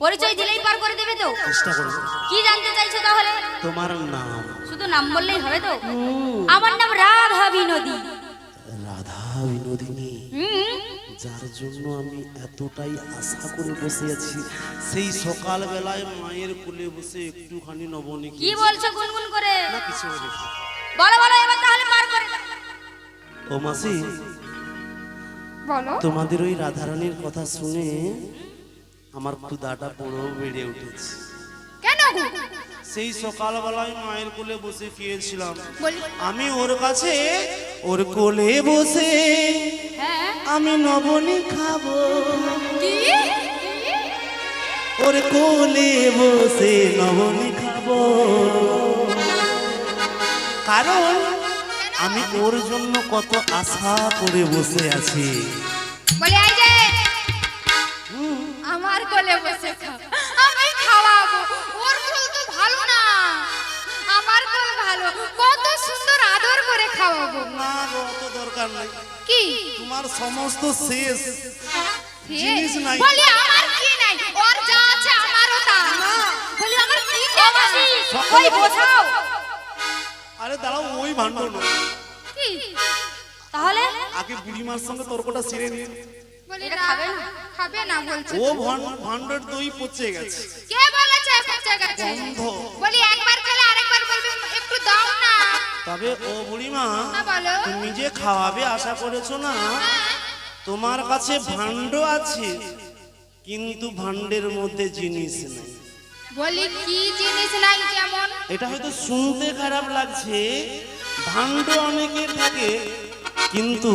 পরিচয় দিলেই পার করে দেবে তো। চেষ্টা করো কি জানতে চাইছো তাহলে? তোমার নাম? শুধু নাম বললেই হবে তো? আমার নাম রাধা বিনোদী। রাধা বিনোদিনী যার জন্য আমি এতটাই আশা করে বসে আছি সেই সকাল বেলায় মায়ের কোলে বসে একটুখানি নবনী কি বলছো গুনগুন করে? না কিছু বলি। বলো বলো এবার তাহলে পার করে ও মাসি বলো। তোমাদের ওই রাধারানীর কথা শুনে আমার ক্ষুদাটা বড় বেড়ে উঠেছে। কেন? সেই সকালবেলায় মায়ের কোলে বসে খেয়েছিলাম। আমি ওর কাছে ওর কোলে বসে হ্যাঁ। আমি নবনী খাব। ওর কোলে বসে নবনী খাব। কারণ আমি ওর জন্য কত আশা করে বসে আছি। বলে কোলে বসে খাও আমি খাওয়াবো। ওর কোল তো ভালো না। আমার কোল ভালো। কত সুন্দর আদর করে খাওয়াবো। না গো, অত দরকার নাই। কি? তোমার সমস্ত শেষ। জিনিস নাই। বলি আমার কি নাই? ওর যা আছে আমারও তা। বলি আমার কি নাই? ওই বোঝাও। আরে দাঁড়াও ওই ভাণ্ড না কি? তাহলে? আগে বুড়িমার সঙ্গে তর্কটা সেরে নিয়ে বলি খাবে না। খাবে না বলছে। ও ভান- দই পচে গেছে। কে বলেছে এখন জায়গাছে বলি একবার খেলে আরেকবার বলবে একটু দাও না। তবে ও বুড়িমা হ্যাঁ, তুমি যে খাওয়াবে আশা করেছ না তোমার কাছে ভাণ্ড আছে কিন্তু ভাণ্ডের মধ্যে জিনিস নেই। বলি কি জিনিস নাই যেমন? এটা হয়তো শুনতে খারাপ লাগছে। ভাণ্ড অনেকের থাকে কিন্তু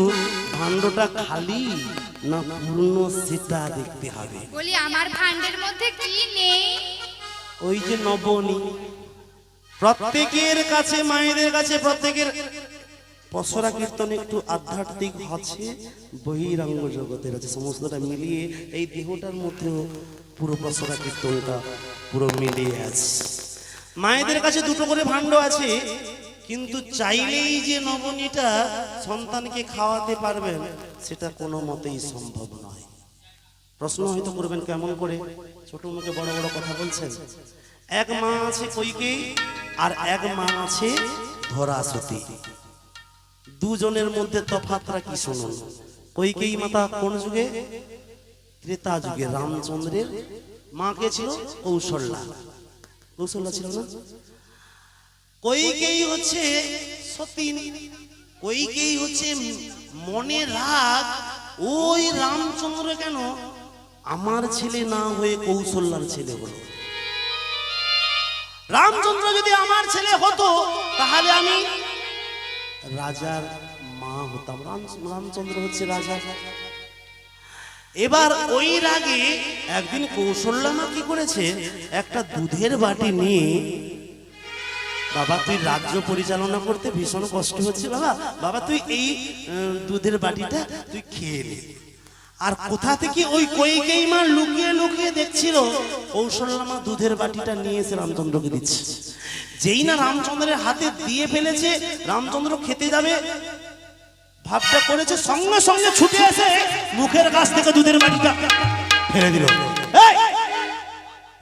ভাণ্ডটা খালি। না পূর্ণ সেটা দেখতে হবে। বলি আমার ভান্ডের মধ্যে কি নেই? ওই যে নবনী প্রত্যেকের কাছে মায়েদের কাছে প্রত্যেকের পসরা কীর্তন একটু আধ্যাত্মিক আছে বহিরাঙ্গ জগতের আছে সমস্তটা মিলিয়ে এই দেহটার মধ্যেও পুরো পসরা কীর্তনটা পুরো মিলিয়ে আছে। মায়েদের কাছে দুটো করে ভাণ্ড আছে। কিন্তু চাইলেই যে নবনীটা সন্তানকে খাওয়াতে পারবেন, সেটা কোনো মতেই সম্ভব নয়। প্রশ্ন হয়তো করবেন কেমন করে? ছোট মুখে বড় বড় কথা বলছেন। এক মা আছে কইকে আর এক মা আছে ধরা ধরাসতী। দুজনের মধ্যে তফাতটা কি শুনুন? কইকেই মাতা কোন যুগে? ত্রেতা যুগে। রামচন্দ্রের মাকে ছিল কৌশল্যা। কৌশল্যা ছিল না? কইকেই হচ্ছে সতীন? কইকেই হচ্ছে মনে রাগ? ওই রামচন্দ্র কেন? আমার ছেলে না হয়ে কৌশল্যার ছেলে হলো। রামচন্দ্র যদি আমার ছেলে হতো, তাহলে আমি রাজার মা হতাম। রাম, রামচন্দ্র হচ্ছে রাজা। এবার ওই রাগে একদিন কৌশল্যা মা কি করেছে? একটা দুধের বাটি নিয়ে বাবা, তুই রাজ্য পরিচালনা করতে ভীষণ কষ্ট হচ্ছে বাবা। বাবা, তুই এই দুধের বাটিটা তুই খেয়ে নে। আর কোথা থেকে ওই কইকেই মা লুকিয়ে লুকিয়ে দেখছিল কৌশল্যা দুধের বাটিটা নিয়ে এসে রামচন্দ্রকে দিচ্ছে। যেই না রামচন্দ্রের হাতে দিয়ে ফেলেছে, রামচন্দ্র খেতে যাবে। ভাবটা করেছে, সঙ্গে সঙ্গে ছুটে এসে মুখের কাছ থেকে দুধের বাটিটা ফেলে দিল।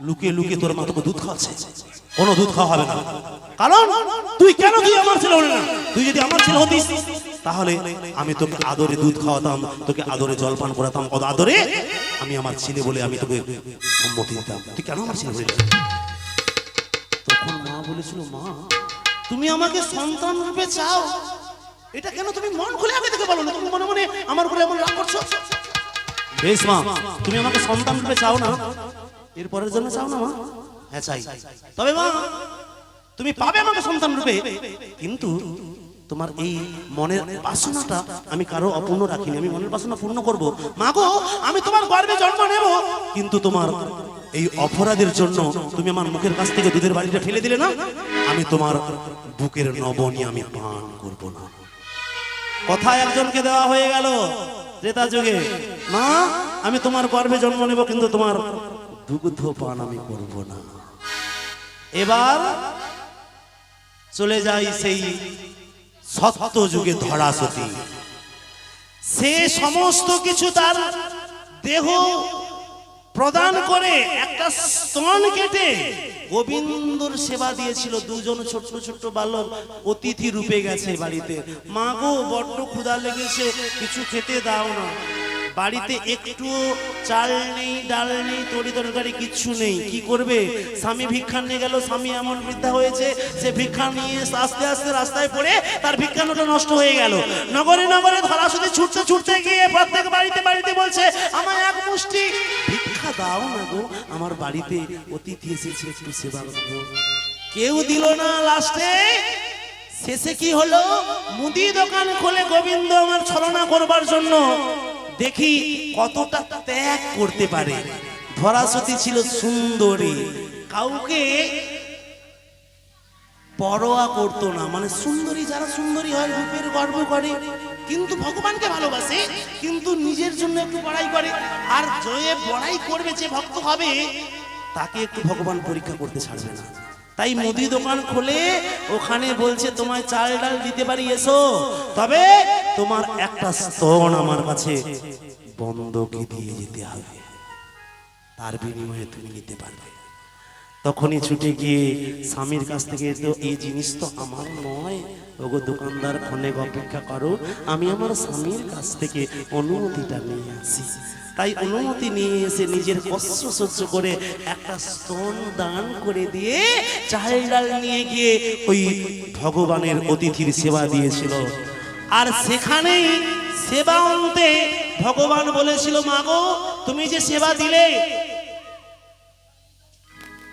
লুকিয়ে লুকিয়ে তোর মা তোকে দুধ খাওয়াচ্ছে। কোনো দুধ খাওয়া হবে না। কারণ তুই কেন তুই আমার ছেলে হলি না? তুই যদি আমার ছেলে হতিস, তাহলে আমি তোকে আদরে দুধ খাওয়াতাম, তোকে আদরে জলপান করাতাম। কত আদরে আমি আমার ছেলে বলে আমি তোকে সম্মতি দিতাম। তুই কেন আমার ছেলে হলি তখন মা বলেছিল, মা, তুমি আমাকে সন্তান রূপে চাও। এটা কেন তুমি মন খুলে আগে থেকে বলো না? তুমি মনে মনে আমার উপরে এমন রাগ করছ? বেশ মা, তুমি আমাকে সন্তান রূপে চাও না। এরপরের জন্য চাও না মা? হ্যাঁ তবে মা, তুমি পাবে আমাকে সন্তান রূপে। কিন্তু তোমার এই মনের বাসনাটা আমি কারও অপূর্ণ রাখিনি, আমি মনের বাসনা পূর্ণ করব। মা গো, আমি তোমার গর্বে জন্ম নেব, কিন্তু তোমার এই অপরাধের জন্য তুমি আমার মুখের কাছ থেকে দুধের বাড়িটা ফেলে দিলে না? আমি তোমার বুকের নবনী আমি পান করব না। কথা একজনকে দেওয়া হয়ে গেল ত্রেতা যুগে। মা, আমি তোমার গর্ভে জন্ম নেব, কিন্তু তোমার দুগ্ধ পান আমি করব না। এবার চলে যাই সেই সত্য যুগে ধরা সতী সে সমস্ত কিছু তার দেহ প্রদান করে একটা স্তন কেটে গোবিন্দর সেবা দিয়েছিল। দুজন ছোট্ট ছোট্ট বালক অতিথি রূপে গেছে বাড়িতে। মা গো, বড্ড ক্ষুধা লেগেছে, কিছু খেতে দাও না। বাড়িতে একটু চাল নেই, ডাল নেই, তরি তরকারি কিচ্ছু নেই। কি করবে? স্বামী ভিক্ষা নিয়ে গেল, স্বামী এমন বৃদ্ধা হয়েছে, সে ভিক্ষা নিয়ে আস্তে আস্তে রাস্তায় পড়ে তার ভিক্ষানোটা নষ্ট হয়ে গেল। নগরে নগরে ধরা শুধু ছুটতে ছুটতে গিয়ে প্রত্যেক বাড়িতে বাড়িতে বলছে আমার এক মুষ্টি। ভিক্ষা দাও না গো, আমার বাড়িতে অতিথি এসেছে, একটু সেবা করব কেউ দিল না লাস্টে। শেষে কি হলো? মুদি দোকান খুলে গোবিন্দ আমার ছলনা করবার জন্য। দেখি কতটা ত্যাগ করতে পারে। ধরাসতী ছিল সুন্দরী। কাউকে পরোয়া করতো না। মানে সুন্দরী যারা সুন্দরী হয়, রূপের গর্ব করে। কিন্তু ভগবানকে ভালোবাসে, কিন্তু নিজের জন্য একটু বড়াই করে। আর জয়ে বড়াই করবে, যে ভক্ত হবে, তাকে একটু ভগবান পরীক্ষা করতে ছাড়বে না। তাই মুদি দোকান খুলে ওখানে বলছে তোমায় চাল ডাল দিতে পারি এসো। তবে তোমার একটা স্তন আমার কাছে বন্ধকে দিয়ে যেতে হবে। তার বিনিময়ে তুমি নিতে পারবে। তখনই ছুটে গিয়ে স্বামীর কাছ থেকে তো এই জিনিস তো আমার নয়। ওগো দোকানদার ক্ষণে অপেক্ষা করো। আমি আমার স্বামীর কাছ থেকে অনুমতিটা নিয়ে আসি। তাই অনুমতি নিয়ে এসে নিজের কষ্ট সহ্য করে একটা স্তন দান করে দিয়ে চাল ডাল নিয়ে গিয়ে ওই ভগবানের অতিথির সেবা দিয়েছিল। আর সেখানেই সেবা অন্তে ভগবান বলেছিল মাগো তুমি যে সেবা দিলে,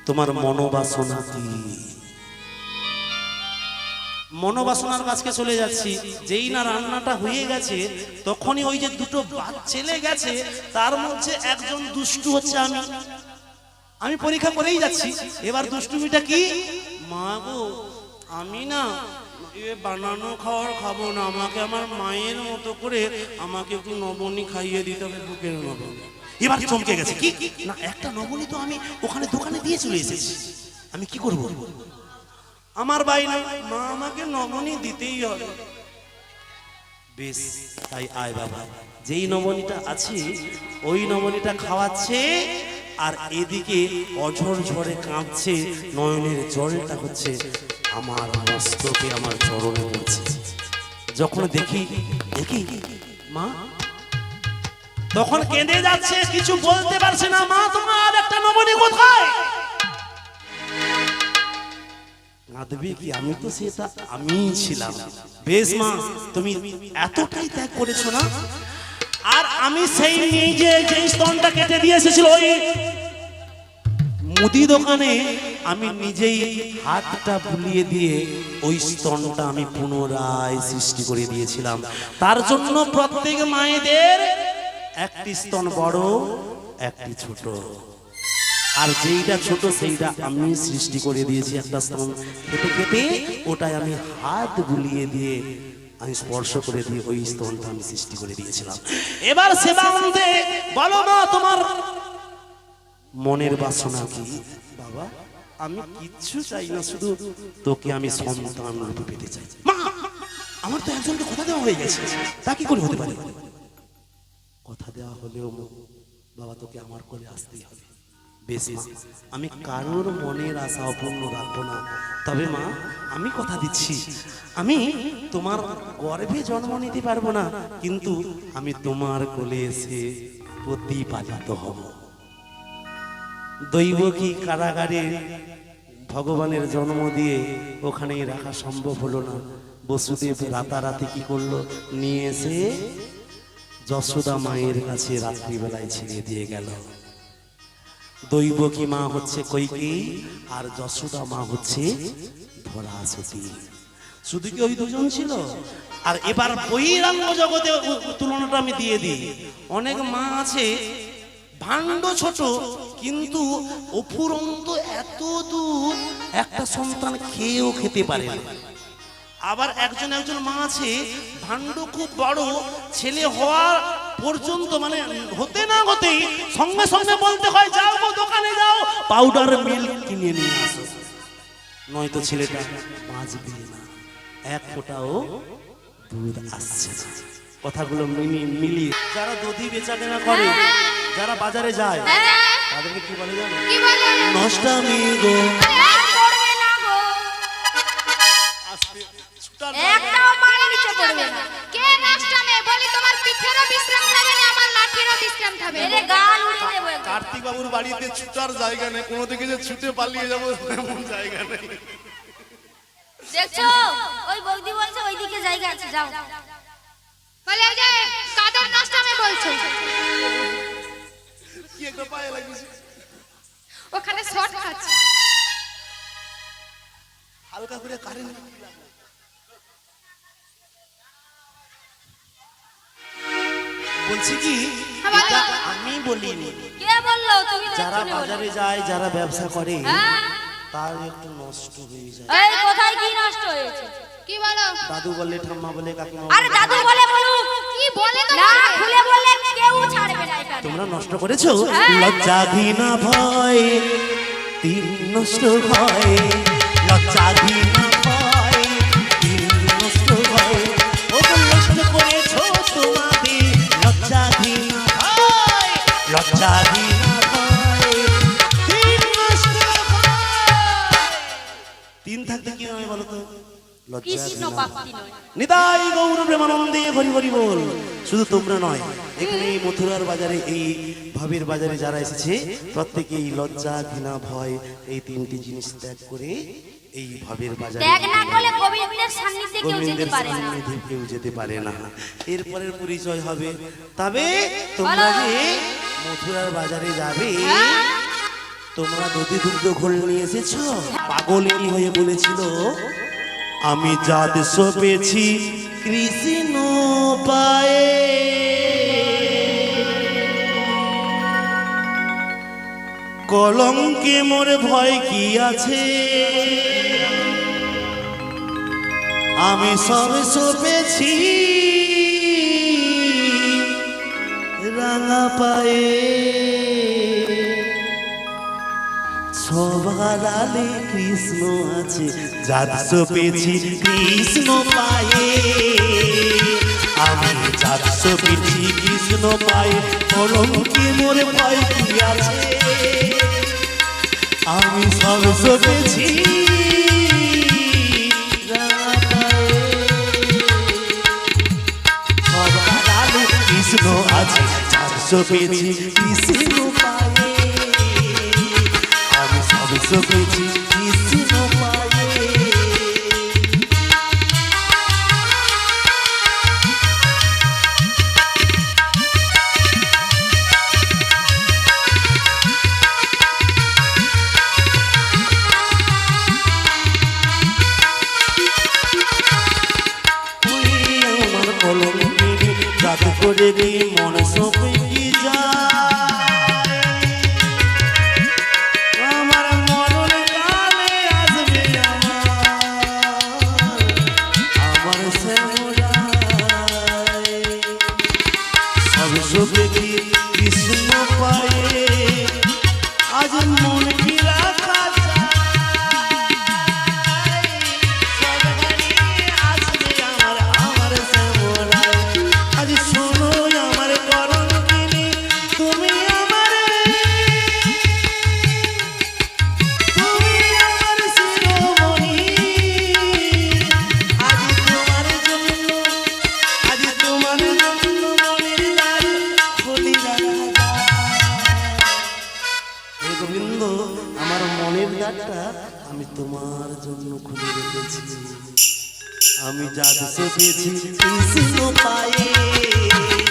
তোমার মনোবাসনা কি? মনোবাসনার কাছকে চলে যাচ্ছি। যেই না রান্নাটা হয়ে গেছে, তখনই ওই যে দুটো ছেলে গেছে, তার মধ্যে একজন দুষ্টু হচ্ছে আমি। আমি পরীক্ষা করেই যাচ্ছি। এবার দুষ্টুমিটা কি? মা গো, আমি না বানানো খাওয়ার খাব না, আমাকে আমার মায়ের মতো করে আমাকে একটু নবনী খাইয়ে দিতে হবে, বুকের নবনী এবার চমকে গেছে। কি? না, একটা নবনী তো আমি ওখানে দোকানে দিয়ে চলে এসেছি। আমি কি করব? আমার বাইরে মা আমাকে নবনী দিতেই হবে। বেশ, তাই আয় বাবা, যেই নবনীটা আছে, ওই নবনীটা খাওয়াচ্ছে, আর এদিকে অঝর ঝরে কাঁপছে, নয়নের জলটা হচ্ছে আমার মস্তকে, আমার চরণে পড়ছে। যখন দেখি দেখি, মা, তখন কেঁদে যাচ্ছে, কিছু বলতে পারছে না, মা, তোমার একটা নবনী কোথায়? কাঁদবে কি? আমি তো সেটা আমিই ছিলাম। বেশ মা, তুমি এতটাই ত্যাগ করেছ না? আর আমি সেই নিজে যে স্তনটা কেটে দিয়ে এসেছিল ওই মুদি দোকানে। আমি নিজেই হাতটা বুলিয়ে দিয়ে ওই স্তনটা আমি পুনরায় সৃষ্টি করে দিয়েছিলাম। তার জন্য প্রত্যেক মায়েদের একটি স্তন বড়, একটি ছোট। আর যেইটা ছোট, সেইটা আমি সৃষ্টি করে দিয়েছি একটা স্তন কেটে কেটে ওটাই আমি হাত বুলিয়ে দিয়ে আমি স্পর্শ করে দিয়ে ওই স্তনটা আমি সৃষ্টি করে দিয়েছিলাম। এবার সেবা অন্তে বলো মা, তোমার মনের বাসনা কি? বাবা, আমি কিচ্ছু চাই না, শুধু তোকে আমি সন্তান রূপে পেতে চাই। মা, আমার তো একজনকে কথা দেওয়া হয়ে গেছে। তা কি করে হতে পারে? কথা দেওয়া হলেও বাবা, তোকে আমার কোলে আসতেই হবে। আমি কারোর মনের আশা অপূর্ণ রাখব না। তবে মা, আমি কথা দিচ্ছি, আমি তোমার গর্ভে জন্ম নিতে পারব না, কিন্তু আমি তোমার কোলে এসে প্রতিপালিত হব। দৈব কি কারাগারে ভগবানের জন্ম দিয়ে ওখানেই রাখা সম্ভব হলো না? বসুদেব রাতারাতি কি করল? নিয়ে এসে যশোদা মায়ের কাছে রাত্রিবেলায় ছেড়ে দিয়ে গেল। দৈবকী মা হচ্ছে কৈকেয়ী আর যশোদা মা হচ্ছে শুধু কি ওই দুজন ছিল? আর এবার বহিরাঙ্গ জগতে তুলনাটা আমি দিয়ে দিই। অনেক মা আছে, ভাণ্ড ছোট, কিন্তু অফুরন্ত এত দূর একটা সন্তান খেয়েও খেতে পারে না। আবার একজন একজন মা আছে, ভাণ্ড খুব বড়, ছেলে হওয়ার পর্যন্ত মানে হতে না হতেই সঙ্গে সঙ্গে বলতে হয় যাও গো দোকানে যাও। পাউডার মিল্ক কিনে নিয়ে আসো। নয়তো ছেলেটা বাঁচবে না। এক ফোঁটাও দুধ আসছে কথাগুলো মিনি মিলিয়ে যারা দধি বেচা কেনা করে যারা বাজারে যায় তাদেরকে কি বলে জানো? কি বলে? নষ্টামি গো। বাবুর বাড়িতে ছুটার জায়গা নেই কোনো দিকে যে ছুটে পালিয়ে যাব এমন জায়গা নেই। দেখছ? ওই বৌদি বলছে ওইদিকে জায়গা আছে যাও। বলে ওই যে কাদের নষ্টামে বলছো? কি একটা পায়ে লাগিয়েছে? ওখানে শর্ট খাচ্ছে। হালকা করে কারেন্ট বলছি কি হ্যাঁ, আমি বলিনি। বলল তুমি যারা বাজারে যায় যারা ব্যবসা করে? তার একটু নষ্ট হয়ে যায়। এই কোথায় কি নষ্ট হয়েছে? কি বলো? দাদু বলে ঠাম্মা বলে কাকিমা আরে দাদু বলে বলুক। কি বলে তো না খুলে বললে কেউ ছাড়বে না এটা তোমরা নষ্ট করেছ? হ্যাঁ। লজ্জা ঘৃণা ভয় তিন নষ্ট হয় লজ্জা ঘৃণা হয় নয়। নিতাই গৌর প্রেমানন্দে হরি হরি বল। শুধু তোমরা নয় এখানে এই মথুরার বাজারে এই ভাবের বাজারে যারা এসেছে প্রত্যেকেই লজ্জা ঘৃণা ভয় এই তিনটি জিনিস ত্যাগ করে এই ভাবের বাজারে গোবিন্দের কেউ যেতে পারে না। সান্নিধ্যে কেউ যেতে পারে না। এরপরের পরিচয় হবে। তবে তোমরা যে মথুরার বাজারে যাবে তোমরা নদী দুগ্ধ ঘোল নিয়ে এসেছ? পাগলিনী হয়ে বলেছিল, আমি যা দেশ পেয়েছি, কৃষ্ণ পায়ে। কলঙ্কে মোরে ভয় কি আছে? আমি সব সপেছি রাঙা পায়ে। সবার আলে কৃষ্ণ আছে। যার সপেছি কৃষ্ণ পায়ে। আমি যার সপেছি কৃষ্ণ পায়ে কলঙ্কে মোরে ভয় কি আছে? আমি সব সবার কৃষ্ণ আছে চারশো পেয়েছি কৃষ্ণ সব পেয়েছি কৃষ্ণ পায়ে করে দি মন কি যায়? গোবিন্দ আমার মনের দাঁড়টা আমি তোমার জন্য খুলে রেখেছি। আমি যা দেশে পেয়েছি পায়ে।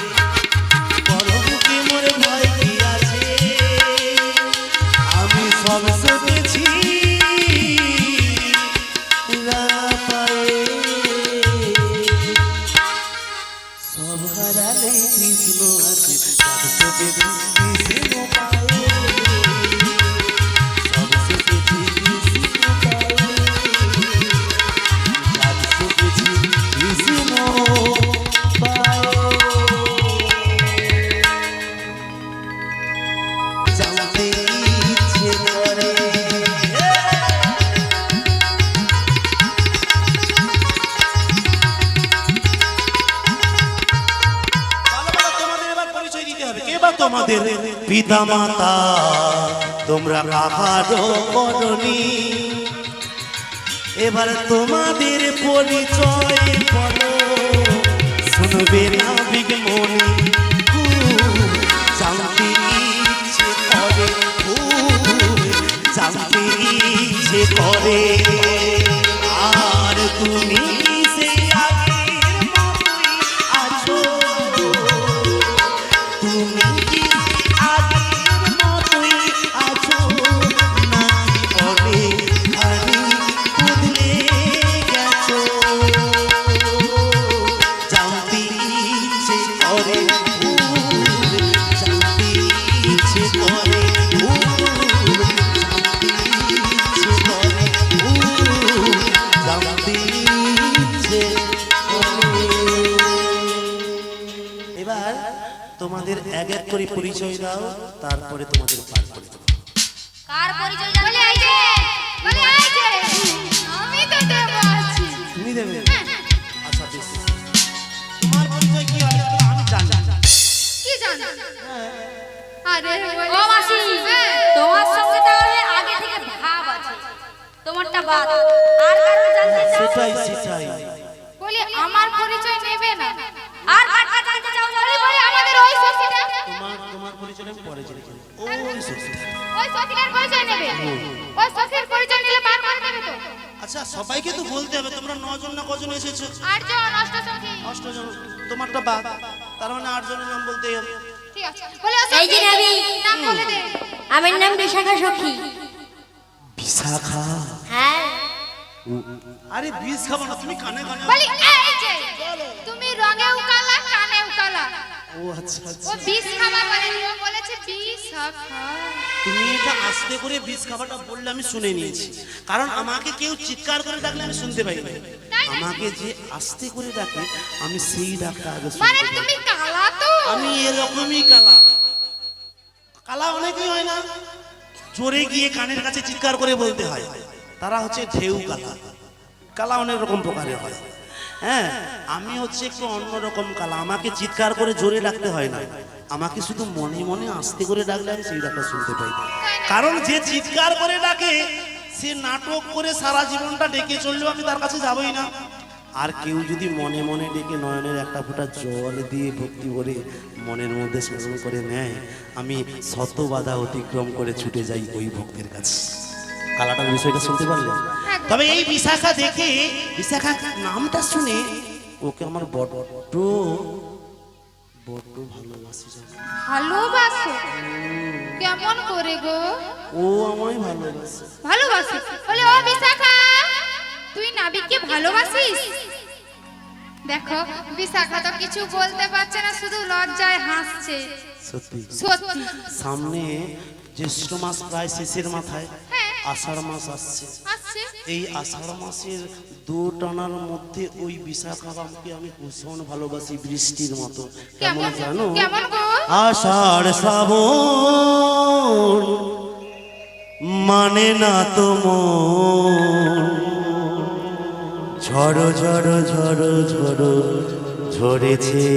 তোমাদের পিতা মাতা তোমরা কাহারও করনি এবার তোমাদের পরিচয় বলো না করে। পরিচয় দাও তারপরে তোমাদের পার করে দেবো। কার পরিচয় বলে এই যে বলে এই যে আমি তো দেব আছি। তুমি দেবে? আচ্ছা বেশ তোমার পরিচয় কি হবে? আমি জানি। কি জানো? আরে ও মাসি তোমার সঙ্গে তাহলে আগে থেকে ভাব আছে। তোমারটা বাদ। আর কারও জানতে চাও? সেটাই সেটাই। বলি আমার পরিচয় নেবে না? আর কারটা জানতে চাও বলি বলি আমাদের ওই সখীটা তোমার তোমার পরিচয় আমি পরে জেনে ওই সত্যি। ওই সখীটার পরিচয় নেবে। ওই সখীর পরিচয় নিলে পার করে দেবে তো। আচ্ছা সবাইকে তো বলতে হবে তোমরা নজন না কজন এসেছ? আটজন অষ্ট সখী অষ্টজন তোমারটা বাদ। তার মানে আটজনের নাম বলতেই হবে। ঠিক আছে। বলে এই যে সখী, নাম বলে দে। আমার নাম বিশাখা সখী। বিশাখা? হ্যাঁ। আরে বিষ খাব না তুমি কানে কানে বলি এই যে তুমি রঙেও কালা কানেও কালা ও আচ্ছা ও আচ্ছা বিষ খাবার বলেনি ও বলেছে বিষ তুমি এটা আস্তে করে বিষ খাবারটা বললে আমি শুনে নিয়েছি। কারণ আমাকে কেউ চিৎকার করে ডাকলে আমি শুনতে পাই না। আমাকে যে আস্তে করে ডাকে আমি সেই ডাকটা আগে মানে তুমি কালা তো? আমি এরকমই কালা। কালা অনেকেই হয় না। জোরে গিয়ে কানের কাছে চিৎকার করে বলতে হয়। তারা হচ্ছে ঢেউ কালা। কালা অনেক রকম প্রকারের হয়। হ্যাঁ আমি হচ্ছে একটু অন্যরকম কালা। আমাকে চিৎকার করে জোরে ডাকতে হয় না। আমাকে শুধু মনে মনে আস্তে করে ডাকলে আমি সেই ডাকটা শুনতে পাই। কারণ যে চিৎকার করে ডাকে, সে নাটক করে সারা জীবনটা ডেকে চললেও আমি তার কাছে যাবই না। আর কেউ যদি মনে মনে ডেকে নয়নের একটা ফোঁটা জল দিয়ে ভক্তি করে মনের মধ্যে স্মরণ করে নেয়, আমি শত বাধা অতিক্রম করে ছুটে যাই ওই ভক্তের কাছে। কালাটার বিষয়টা শুনতে পারলেন তবে এই বিশাখা দেখে বিশাখা নামটা শুনে ওকে আমার বড্ড বড্ড ভালোবাসি ভালোবাসো? কেমন করে গো? ও আমায় ভালোবাসে। ভালোবাসি? বলে ও বিশাখা তুই নাবিককে ভালোবাসিস? দেখো বিশাখা তো কিছু বলতে পারছে না শুধু লজ্জায় হাসছে। সত্যি। সত্যি। সামনে জ্যৈষ্ঠ মাস প্রায় শেষের মাথায়। আষাঢ় মাস আসছে। এই আষাঢ় মাসের দু টানার মধ্যে ওই বিশাখা বামকে আমি ভীষণ ভালোবাসি বৃষ্টির মতো। কেমন জানো? আষাঢ় শ্রাবণ মানে না তো ঝড় ঝড় ঝড় ঝড় ঝরেছে।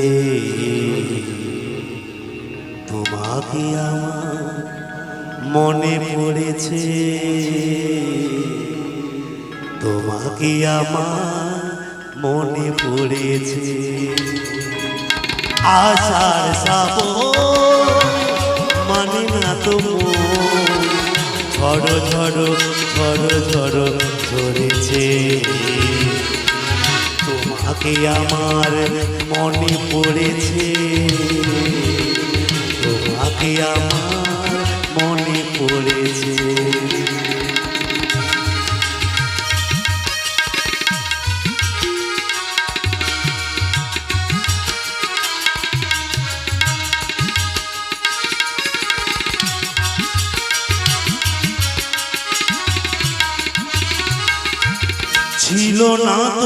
তোমাকে আমার মনে পড়েছে। তোমাকে আমার মনে পড়েছে। আষাঢ় শ্রাবণ মানে না তো মন। ঝড় ঝড় ঝড় ঝড় ঝরেছে। তোমাকে আমার মনে পড়েছে। তোমাকে আমার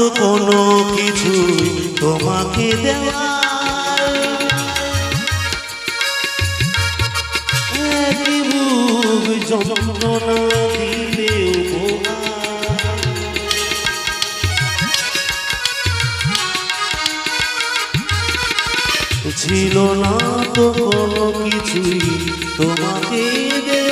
না তো কোনো কিছু তোমাকে দিলে ছিল না তো কোনো কিছুই তোমাকে দেওয়ার।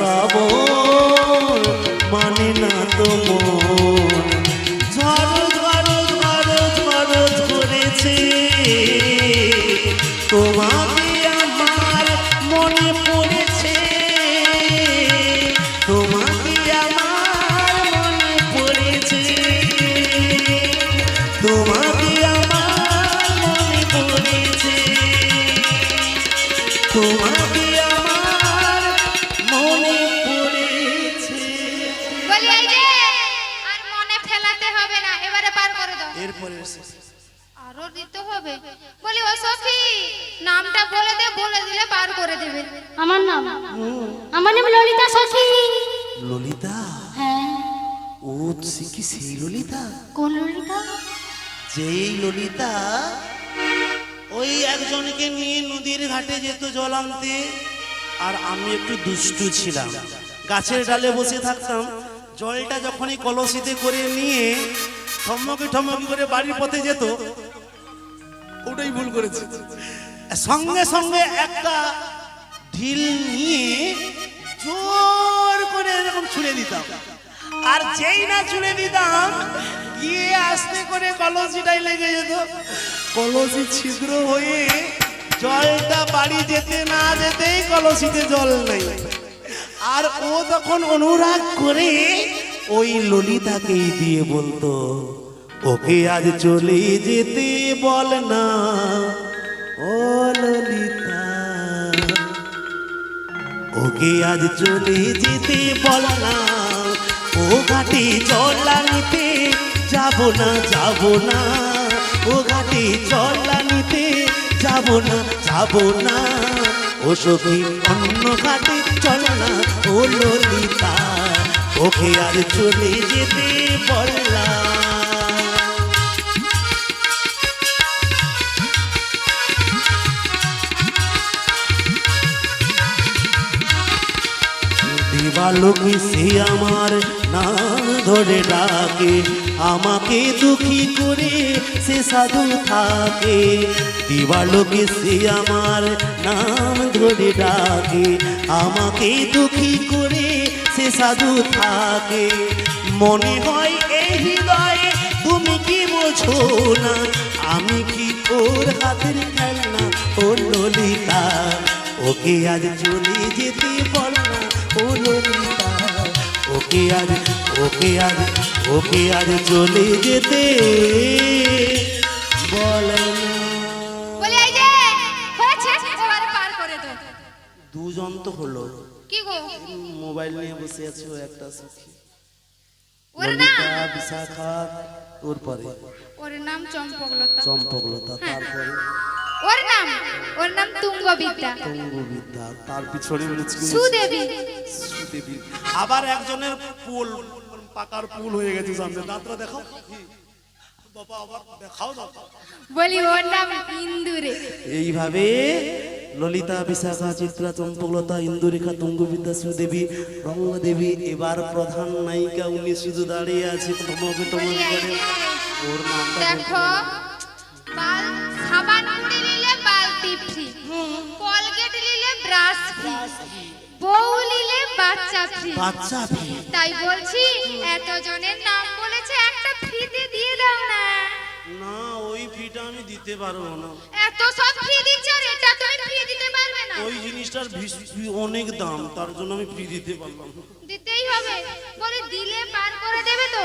আষাঢ় আনতে আর আমি একটু দুষ্টু ছিলাম। গাছের ডালে বসে থাকতাম। জলটা যখনই কলসিতে করে নিয়ে ঠমকি ঠমকি করে বাড়ির পথে যেত ওটাই ভুল করেছে। সঙ্গে সঙ্গে একটা ঢিল নিয়ে জোর করে এরকম ছুঁড়ে দিতাম। আর যেই না ছুঁড়ে দিতাম গিয়ে আস্তে করে কলসিটাই লেগে যেত। কলসি ছিদ্র হয়ে জলটা বাড়ি যেতে না যেতেই কলসিতে জল নেই। আর ও তখন অনুরাগ করে ওই ললিতাকেই দিয়ে বলতো, ওকে আজ চলে যেতে বল না, ও ললিতা। ওকে আজ চলে যেতে বল না, ও ঘাটে জল আনিতে যাব না যাব না। ও ঘাটে জল আনিতে যাব না যাব না। ও সখী অন্য ঘাটে চল না ও ললিতা। ওকে আর চলে যেতে বললাম দিবালোকে সে আমার নাম ধরে ডাকে। আমাকে দুঃখী করে সে সাধু থাকে। দিবালোকে সে আমার নাম ধরে ডাকে। আমাকে দুঃখী করে সে সাধু থাকে। মনে হয় এই হৃদয়ে তুমি কি বোঝো না? আমি কি ওর হাতের খেলনা ও ললিতা ওকে আজ চলে যেতে বল না ও ললিতা ওকে আজ ওকে আজ ওকে আজ চলে যেতে বল দুজন তো হলো। কি গো? মোবাইল নিয়ে বসে আছে ও একটা সখী। ওর নাম? বিশাখা ওর পরে। ওর নাম চম্পকলতা। চম্পকলতা তারপরে? ওর নাম? ওর নাম তুঙ্গবিদ্যা। তঙ্গবিদ্যা তার পিছনে বলেছি সুদেবী। আবার একজনের পুল পাকার পুল হয়ে গেছে সামনে। দাঁতটা দেখাও। বাবা আবার দেখাও দাঁতটা বলি ওর নাম ইন্দুরে। এইভাবে ললিতা বিশাখা চিত্রা চম্পকলতা ইন্দুরেখা তুঙ্গবিদ্যা সুদেবী রঙ্গদেবী এবার প্রধান নায়িকা উনি শুধু দাঁড়িয়ে আছে টমকে টমকে করে। ওর নামটা দেখো বাল সাবান মুড়ি নিলে বালতি ফ্রি। কলগেট নিলে ফ্রি বউ নিলে বাচ্চা ফ্রি বাচ্চা ভি। তাই বলছি এত জনের নাম বলেছে একটা ফ্রিতে দিয়ে দাও না। না ওই ফিটা আমি দিতে পারব না। এত সব ফ্রি দিচ্ছে আর এটা তুমি ফ্রি দিতে পারবে না। ওই জিনিসটার অনেক দাম তার জন্য আমি ফ্রি দিতে পারলাম দিতেই হবে। বলে দিলে পার করে দেবে তো।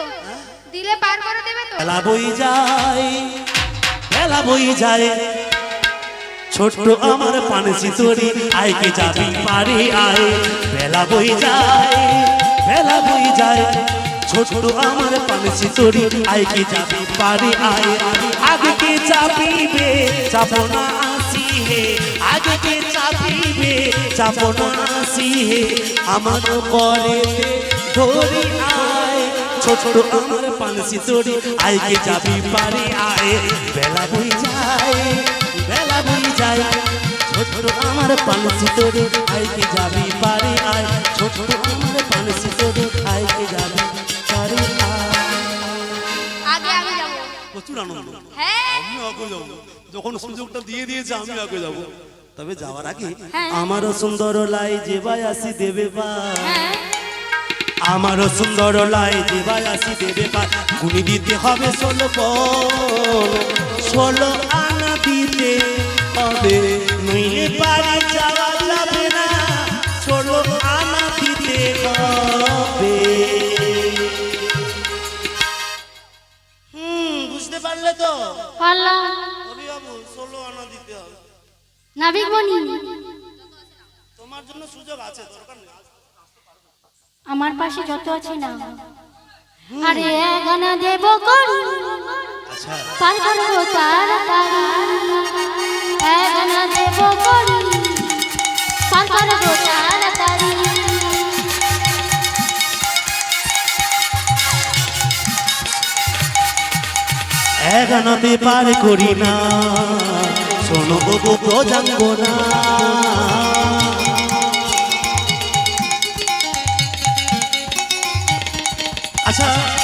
দিলে পার করে দেবে তো। বেলা বই যায় বেলা বই যায়। ছোট্ট আমার পানসি তরি আইকে যাবি পারে, আয়। বেলা বই যায়, বেলা বই যায়। ছোট্ট আমার পানসি তরি আইকে যাবি পারে, আয়। আগকে চাপিবে, চাপো না আসি হে। চাপিবে, চাপো না আসি হে। আমার পরে ধরি আয়। ছোট আমার পানসি তোরে আইকে যাবি পারে, আয়। বেলা বই যায় বেলা বই যায়। ছোট আমার পানসি তোরে আইকে যাবি পারে আয়। ছোট আমার পানসি তোরে আইকে যাবি পারে আগে আমি যাব। প্রচুর আনন্দ। হ্যাঁ। আমি আগে যাব। যখন সুযোগটা দিয়ে দিয়েছে আমি আগে যাব। তবে যাওয়ার আগে হ্যাঁ। আমারও সুন্দর লাই যে ভাই আসি দেবে বা হ্যাঁ। আমারও সুন্দর লাই ভাই আসি দেবে বা গুনি দিতে হবে ষোলো ষোলো আনা দিতে হবে। যাওয়া যাবে না। ষোলো আনা দিতে হবে। হুম বুঝতে পারলে তো? পারলাম। ষোলো আনা দিতে হবে। নাবিক বনি। তোমার জন্য সুযোগ আছে দরকার নেই। আমার পাশে যত আছে না আরে গানা দেব করি আচ্ছা। পার করব তাড়াতাড়ি গানা দেব করি পার করব তাড়াতাড়ি এগানোতে পার করি না। শোনো গো প্রজাঙ্গ না আচ্ছা